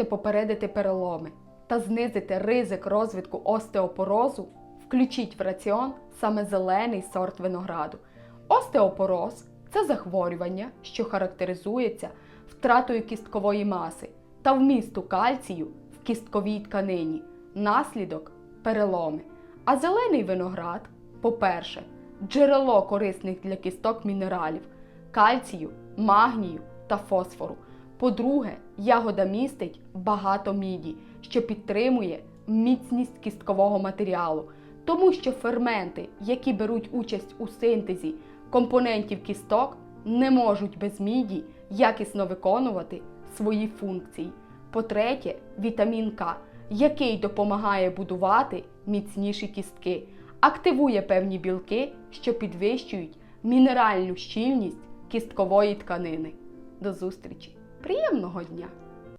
хочете попередити переломи та знизити ризик розвитку остеопорозу, включіть в раціон саме зелений сорт винограду. Остеопороз це захворювання, що характеризується втратою кісткової маси та вмісту кальцію в кістковій тканині, наслідок переломи. А зелений виноград, по-перше, джерело корисних для кісток мінералів, кальцію, магнію та фосфору. По-друге, ягода містить багато міді, що підтримує міцність кісткового матеріалу, тому що ферменти, які беруть участь у синтезі компонентів кісток, не можуть без міді якісно виконувати свої функції. По-третє, вітамін К, який допомагає будувати міцніші кістки, активує певні білки, що підвищують мінеральну щільність кісткової тканини. До зустрічі! Приємного дня!